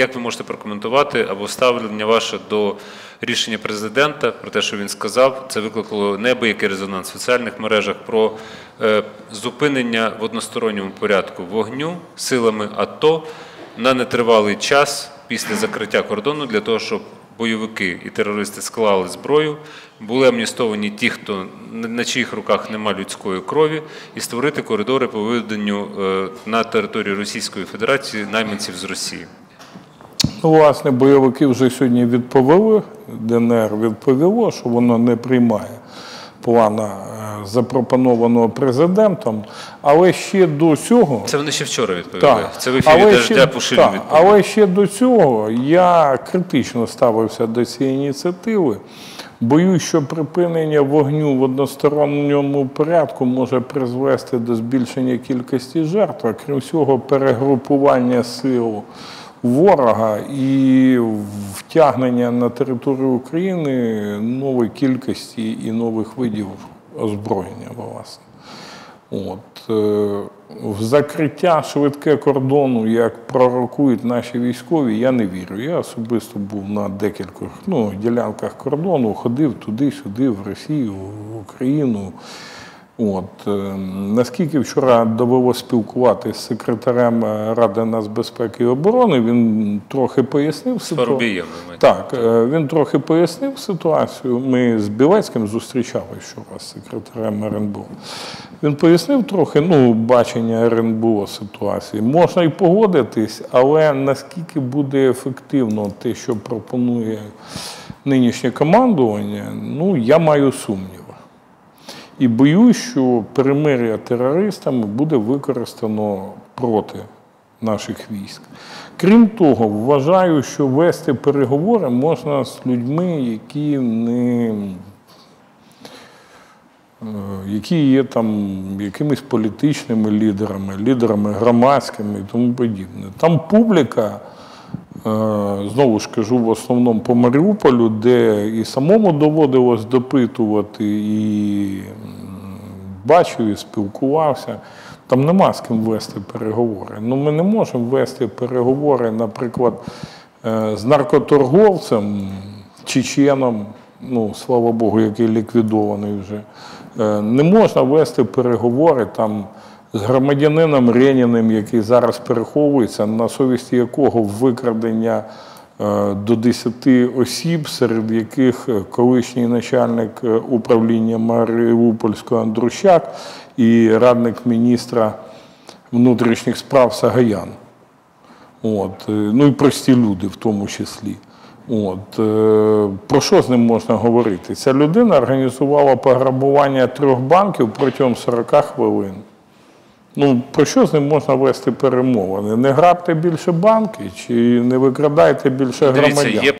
Як ви можете прокоментувати або ставлення ваше до рішення президента про те, що він сказав, це викликало неабиякий резонанс в соціальних мережах про е, зупинення в односторонньому порядку вогню силами АТО на нетривалий час після закриття кордону для того, щоб бойовики і терористи склали зброю, були амністовані ті, хто на чиїх руках нема людської крові, і створити коридори по виведенню е, на територію Російської Федерації найманців з Росії. Ну, власне, бойовики вже сьогодні відповіли, ДНР відповіло, що воно не приймає плана е, запропонованого президентом, але ще до цього. Це вони ще вчора відповіли. Так. Це в ефірі Але ще- Пушилін так. Але ще до цього я критично ставився до цієї ініціативи. Боюсь, що припинення вогню в односторонньому порядку може призвести до збільшення кількості жертв, крім всього, перегрупування сил ворога і втягнення на територію України нової кількості і нових видів озброєння, власне. От, е, в закриття швидке кордону, як пророкують наші військові, я не вірю. Я особисто був на декількох ну, ділянках кордону, ходив туди-сюди, в Росію, в Україну. От, е, наскільки вчора довелося спілкуватися з секретарем е, Ради нацбезпеки і оборони, він трохи пояснив ситуацію. Так, е, він трохи пояснив ситуацію. Ми з Білецьким зустрічалися вчора з секретарем РНБО. Він пояснив трохи ну, бачення РНБО ситуації. Можна і погодитись, але наскільки буде ефективно те, що пропонує нинішнє командування, ну я маю сумніви. І боюсь, що перемир'я терористами буде використано проти наших військ. Крім того, вважаю, що вести переговори можна з людьми, які не е, які є там якимись політичними лідерами, лідерами громадськими і тому подібне. Там публіка, знову ж кажу, в основному по Маріуполю, де і самому доводилось допитувати, і бачив, і спілкувався. Там нема з ким вести переговори. Ну, ми не можемо вести переговори, наприклад, е, з наркоторговцем, чеченом, ну, слава Богу, який ліквідований вже. Е, Не можна вести переговори там з громадянином Реніним, який зараз переховується, на совісті якого викрадення е, до 10 осіб, серед яких е, колишній начальник е, управління Маріупольського Андрущак і радник міністра внутрішніх справ Сагаян. От, ну і прості люди в тому числі. От, про що з ним можна говорити? Ця людина організувала пограбування трьох банків протягом 40 хвилин. Ну, про що з ним можна вести перемовини? Не грабте більше банки чи не викрадайте більше Дивіться, громадян? є